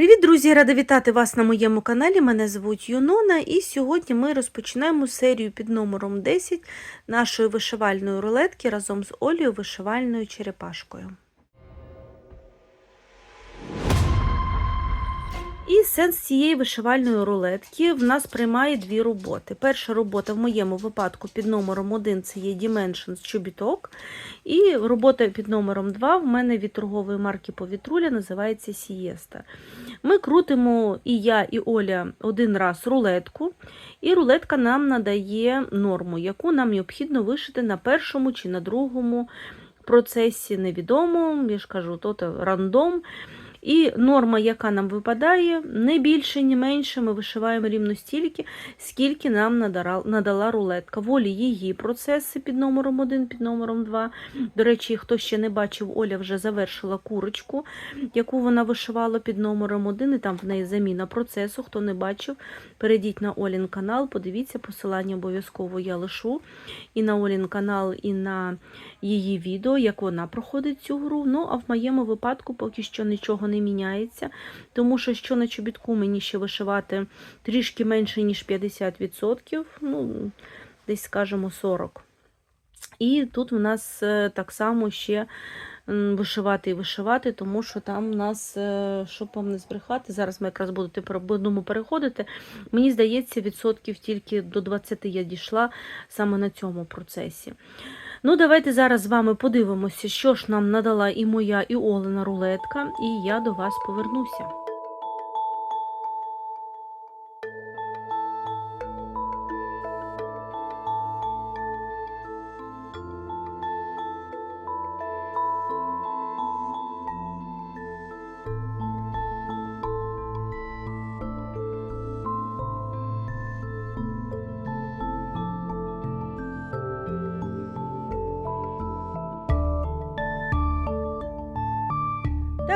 Привіт, друзі! Рада вітати вас на моєму каналі. Мене звуть Юнона, і сьогодні ми розпочинаємо серію під номером 10 нашої вишивальної рулетки разом з Олією вишивальною черепашкою. І сенс цієї вишивальної рулетки в нас приймає дві роботи. Перша робота в моєму випадку під номером 1 це є Dimensions чобіток. І робота під номером 2 в мене від торгової марки Повітруля називається Сієста. Ми крутимо і я, і Оля один раз рулетку, і рулетка нам надає норму, яку нам необхідно вишити на першому чи на другому процесі невідомо, я ж кажу, то рандом. І норма, яка нам випадає, не більше, ні менше, ми вишиваємо рівно стільки, скільки нам надала рулетка. Волі її процеси під номером 1, під номером 2. До речі, хто ще не бачив, Оля вже завершила курочку, яку вона вишивала під номером 1, і там в неї заміна процесу. Хто не бачив, перейдіть на Олін канал, подивіться, посилання обов'язково я лишу і на Олін канал, і на її відео, як вона проходить цю гру. Ну, а в моєму випадку поки що нічого не міняється, тому що що на чобітку мені ще вишивати трішки менше, ніж 50%, ну, десь, скажімо, 40%. І тут в нас е, так само ще вишивати і вишивати, тому що там у нас, е, щоб вам не збрехати, зараз ми якраз одному переходити. Мені здається, відсотків тільки до 20 я дійшла саме на цьому процесі. Ну, давайте зараз з вами подивимося, що ж нам надала і моя, і Олена рулетка, і я до вас повернуся.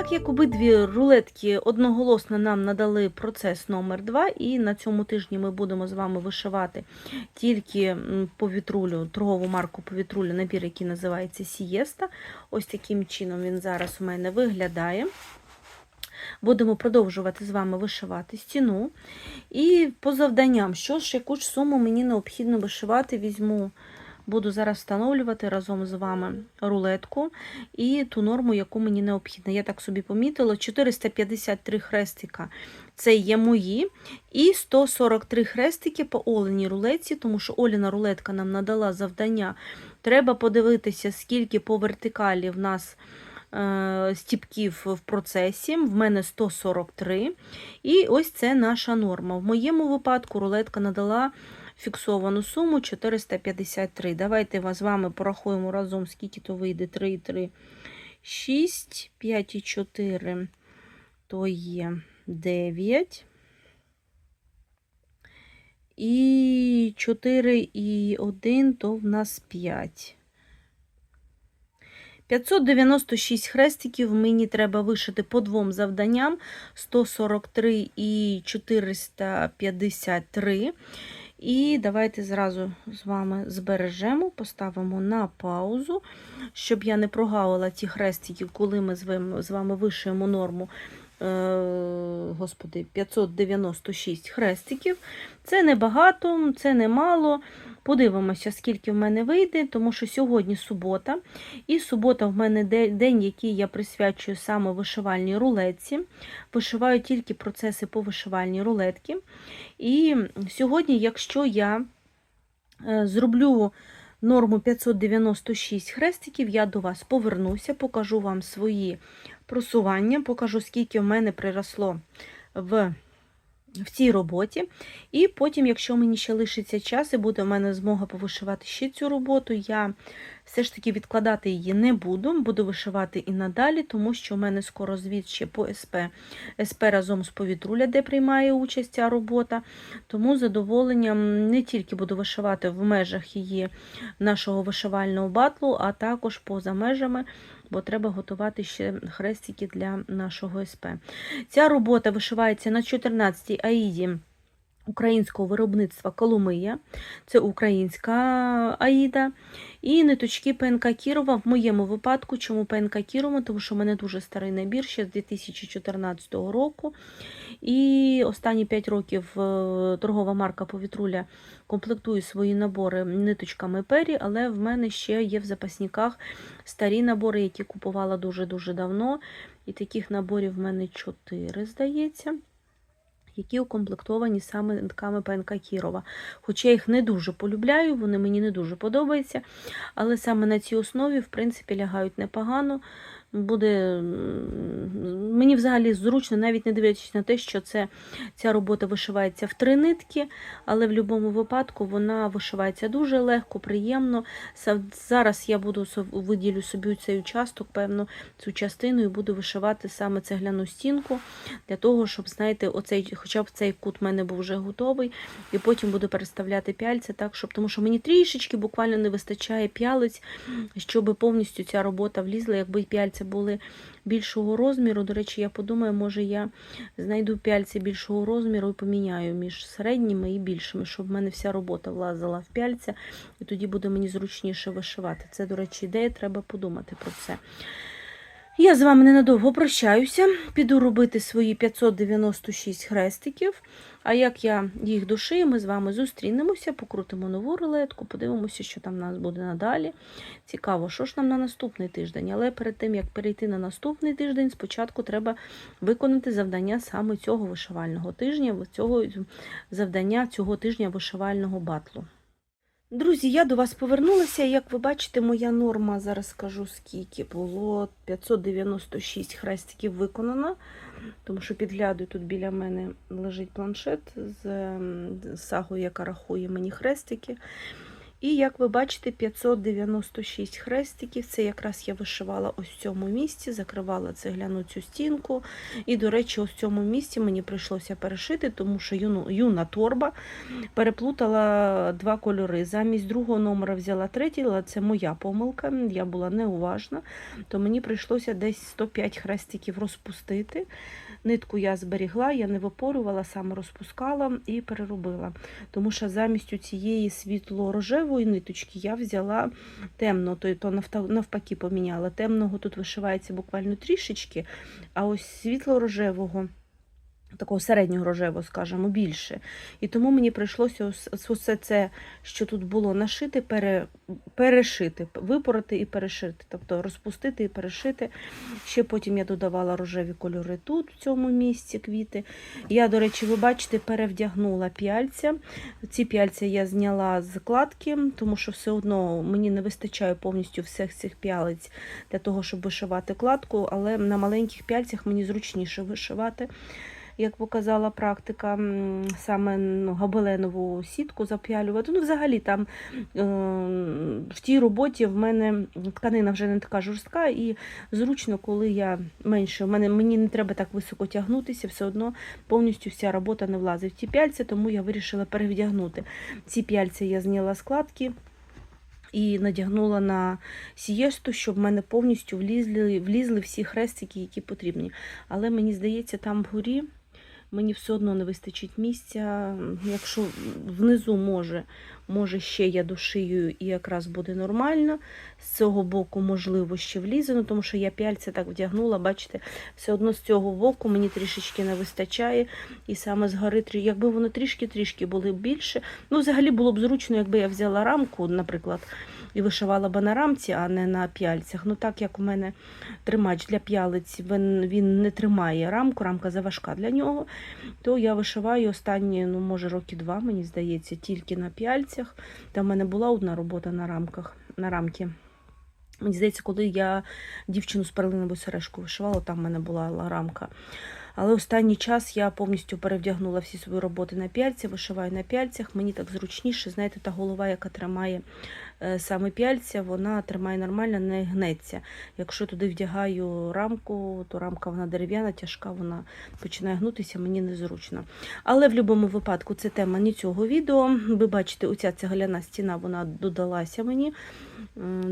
Так як обидві рулетки одноголосно нам надали процес номер 2 і на цьому тижні ми будемо з вами вишивати тільки по вітрулю, торгову марку по вітрулю, набір, який називається Сієста. Ось таким чином він зараз у мене виглядає. Будемо продовжувати з вами вишивати стіну. І по завданням, що ж, яку ж суму мені необхідно вишивати, візьму. Буду зараз встановлювати разом з вами рулетку і ту норму, яку мені необхідна. Я так собі помітила: 453 хрестика це є мої, і 143 хрестики по оленій рулетці, тому що Оліна рулетка нам надала завдання. Треба подивитися, скільки по вертикалі в нас. Е, стіпків в процесі, в мене 143. І ось це наша норма. В моєму випадку рулетка надала фіксовану суму 453. Давайте з вами порахуємо разом, скільки то вийде 3 і 3, 6, 5 і 4, то є 9. І 4 і 1, то в нас 5. 596 хрестиків мені треба вишити по двом завданням: 143 і 453. І давайте зразу з вами збережемо, поставимо на паузу, щоб я не прогавила ті хрестики, коли ми з вами вишиємо норму. Господи, 596 хрестиків. Це не багато, це не мало. Подивимося, скільки в мене вийде, тому що сьогодні субота. І субота в мене день, який я присвячую саме вишивальній рулетці. Вишиваю тільки процеси по вишивальній рулетці. І сьогодні, якщо я е, зроблю норму 596 хрестиків, я до вас повернуся, покажу вам свої просування, покажу, скільки в мене приросло в в цій роботі. І потім, якщо мені ще лишиться час, і буде в мене змога повишивати ще цю роботу, я все ж таки відкладати її не буду, буду вишивати і надалі, тому що в мене скоро звіт ще по СП, СП разом з повітруля, де приймає участь ця робота. Тому задоволенням не тільки буду вишивати в межах її нашого вишивального батлу, а також поза межами бо треба готувати ще хрестики для нашого СП. Ця робота вишивається на 14 й аїді українського виробництва Коломия, це українська Аїда. І ниточки ПНК Кірова в моєму випадку. Чому ПНК Кірова? Тому що в мене дуже старий набір ще з 2014 року. І останні 5 років е, торгова марка Повітруля комплектує свої набори ниточками пері, але в мене ще є в запасниках старі набори, які купувала дуже-дуже давно. І таких наборів в мене 4, здається. Які укомплектовані саме нитками ПНК Кірова. Хоча я їх не дуже полюбляю, вони мені не дуже подобаються. Але саме на цій основі, в принципі, лягають непогано. Буде мені взагалі зручно, навіть не дивлячись на те, що це, ця робота вишивається в три нитки, але в будь-якому випадку вона вишивається дуже легко, приємно. Зараз я буду виділю собі цей участок, певно, цю частину і буду вишивати саме цегляну стінку для того, щоб, знаєте, оцей, хоча б цей кут в мене був вже готовий, і потім буду переставляти пяльця, так, щоб, тому що мені трішечки буквально не вистачає п'ялиць, щоб повністю ця робота влізла, якби пяльця були більшого розміру. До речі, я подумаю, може я знайду пяльці більшого розміру і поміняю між середніми і більшими, щоб в мене вся робота влазила в пяльця, і тоді буде мені зручніше вишивати. Це, до речі, ідея, треба подумати про це. Я з вами ненадовго прощаюся, піду робити свої 596 хрестиків. А як я їх душию, ми з вами зустрінемося, покрутимо нову рулетку, подивимося, що там в нас буде надалі. Цікаво, що ж нам на наступний тиждень. Але перед тим, як перейти на наступний тиждень, спочатку треба виконати завдання саме цього вишивального тижня, цього завдання цього тижня вишивального батлу. Друзі, я до вас повернулася. Як ви бачите, моя норма, зараз скажу скільки, було 596 хрестиків виконано, тому що підглядаю, тут біля мене лежить планшет з сагою, яка рахує мені хрестики. І як ви бачите, 596 хрестиків. Це якраз я вишивала ось в цьому місці, закривала цегляну цю стінку. І, до речі, ось в цьому місці мені прийшлося перешити, тому що юну, юна торба переплутала два кольори. Замість другого номера взяла третій, але це моя помилка. Я була неуважна, то мені прийшлося десь 105 хрестиків розпустити. Нитку я зберігла, я не випорювала, саме розпускала і переробила. Тому що замість цієї світло-рожевої ниточки я взяла темно, то, навпаки поміняла. Темного тут вишивається буквально трішечки, а ось світло-рожевого. Такого середнього рожевого, скажімо, більше. І тому мені прийшлося усе це, що тут було нашити, пере, перешити, випороти і перешити. Тобто розпустити і перешити. Ще потім я додавала рожеві кольори тут, в цьому місці квіти. Я, до речі, ви бачите, перевдягнула п'яльця. Ці п'яльця я зняла з кладки, тому що все одно мені не вистачає повністю всіх цих п'ялиць для того, щоб вишивати кладку, але на маленьких п'яльцях мені зручніше вишивати. Як показала практика, саме ну, гобеленову сітку зап'ялювати. Ну, взагалі там е, в тій роботі в мене тканина вже не така жорстка, і зручно, коли я менше, мене, мені не треба так високо тягнутися, все одно повністю вся робота не влазить в ті пяльця, тому я вирішила перевдягнути. Ці пяльця я зняла з кладки. І надягнула на сієсту, щоб в мене повністю влізли, влізли всі хрестики, які потрібні. Але мені здається, там вгорі мені все одно не вистачить місця. Якщо внизу може, може ще я дошию і якраз буде нормально. З цього боку, можливо, ще влізе, ну, тому що я пяльця так вдягнула, бачите, все одно з цього боку мені трішечки не вистачає. І саме згори, якби воно трішки-трішки були більше. Ну, взагалі було б зручно, якби я взяла рамку, наприклад, і вишивала би на рамці, а не на п'яльцях. Ну, так як у мене тримач для п'ялиць, він, він не тримає рамку, рамка заважка для нього, то я вишиваю останні, ну, може, роки два, мені здається, тільки на п'яльцях. Та в мене була одна робота на рамках, на рамки. Мені здається, коли я дівчину з перлиновою сережкою вишивала, там в мене була рамка. Але останній час я повністю перевдягнула всі свої роботи на п'яльці, вишиваю на п'яльцях. Мені так зручніше, знаєте, та голова, яка тримає е, саме п'яльця, вона тримає нормально, не гнеться. Якщо туди вдягаю рамку, то рамка вона дерев'яна, тяжка, вона починає гнутися, мені незручно. Але в будь-якому випадку це тема не цього відео. Ви бачите, оця цегляна стіна вона додалася мені.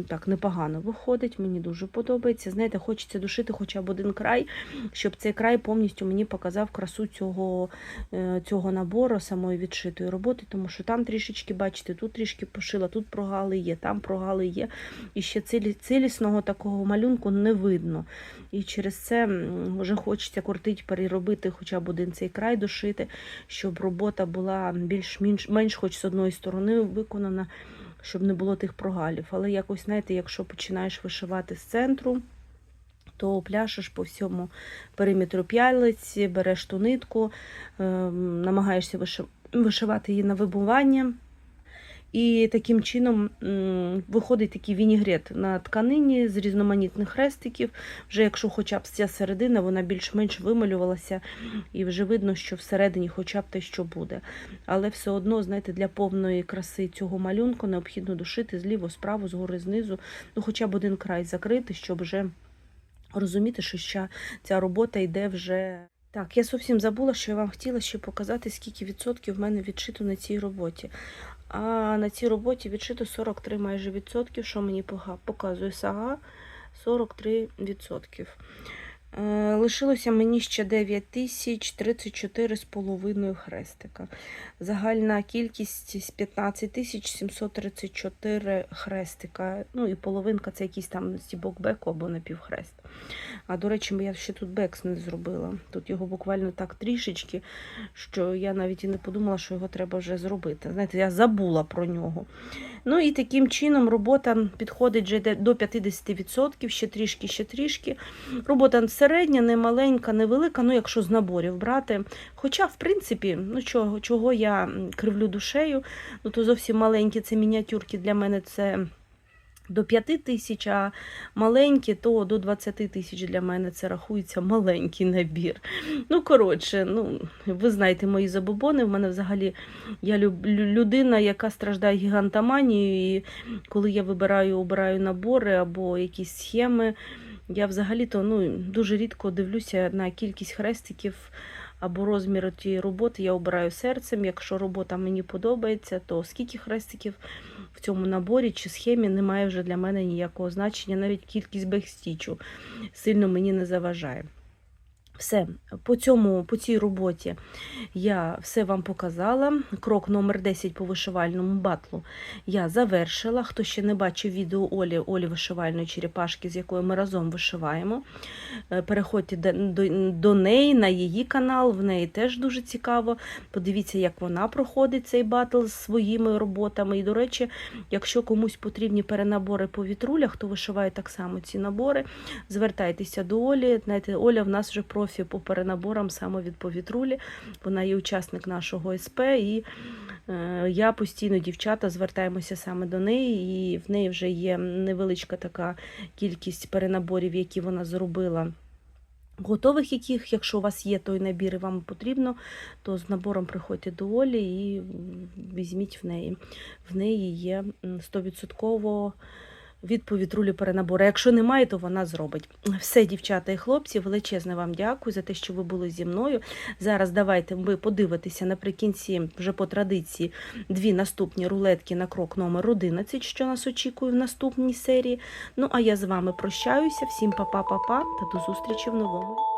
Так, непогано виходить, мені дуже подобається. Знаєте, хочеться душити хоча б один край, щоб цей край повністю мені показав красу цього, е, цього набору, самої відшитої роботи, тому що там трішечки, бачите, тут трішки пошила, тут прогали є, там прогали є. І ще цілі, цілісного такого малюнку не видно. І через це вже хочеться кортить переробити хоча б один цей край дошити, щоб робота була більш-менш менш хоч з одної сторони виконана щоб не було тих прогалів. Але якось, знаєте, якщо починаєш вишивати з центру, то пляшеш по всьому периметру п'ялиці, береш ту нитку, ем, намагаєшся вишивати її на вибування. І таким чином виходить такий вінігрет на тканині з різноманітних хрестиків. Вже якщо хоча б ця середина, вона більш-менш вималювалася, і вже видно, що всередині хоча б те, що буде. Але все одно, знаєте, для повної краси цього малюнку необхідно душити зліво, справа, згори, знизу, ну хоча б один край закрити, щоб вже розуміти, що ця робота йде вже. Так, я зовсім забула, що я вам хотіла ще показати, скільки відсотків в мене відшито на цій роботі. А на цій роботі відшито 43 майже відсотків, що мені показує сага 43 відсотків. Е, Лишилося мені ще 9034 з половиною хрестика. Загальна кількість з 15 734 хрестика. Ну і половинка це якийсь там стібок беку або напівхрест. А до речі, я ще тут бекс не зробила. Тут його буквально так трішечки, що я навіть і не подумала, що його треба вже зробити. Знаєте, я забула про нього. Ну і таким чином робота підходить вже до 50%, ще трішки, ще трішки. Робота середня, не маленька, не ну якщо з наборів брати. Хоча, в принципі, ну чого, чого я кривлю душею, ну то зовсім маленькі це мініатюрки для мене це. До 5 тисяч, а маленькі, то до 20 тисяч для мене це рахується маленький набір. Ну, коротше, ну, ви знаєте мої забобони. В мене взагалі я людина, яка страждає гігантоманією, і коли я вибираю, обираю набори або якісь схеми, я взагалі-то ну, дуже рідко дивлюся на кількість хрестиків або розмір тієї роботи. Я обираю серцем. Якщо робота мені подобається, то скільки хрестиків в цьому наборі чи схемі немає вже для мене ніякого значення. Навіть кількість бекстічу сильно мені не заважає. Все, по, цьому, по цій роботі я все вам показала. Крок номер 10 по вишивальному батлу я завершила. Хто ще не бачив відео Олі, Олі вишивальної черепашки, з якою ми разом вишиваємо, е, переходьте до, до, до неї на її канал, в неї теж дуже цікаво. Подивіться, як вона проходить цей батл з своїми роботами. І, до речі, якщо комусь потрібні перенабори по вітрулях, хто вишиває так само ці набори, звертайтеся до Олі. Знаєте, Оля в нас вже профі по перенаборам саме від повітрулі. Вона є учасник нашого СП, і е, я постійно, дівчата, звертаємося саме до неї, і в неї вже є невеличка така кількість перенаборів, які вона зробила. Готових яких, якщо у вас є той набір і вам потрібно, то з набором приходьте до Олі і візьміть в неї. В неї є м, 100% від повітрулі перенабору. Якщо немає, то вона зробить. Все, дівчата і хлопці, величезне вам дякую за те, що ви були зі мною. Зараз давайте ви подивитеся наприкінці, вже по традиції, дві наступні рулетки на крок номер 11, що нас очікує в наступній серії. Ну а я з вами прощаюся. Всім па-па-па-па та до зустрічі в новому.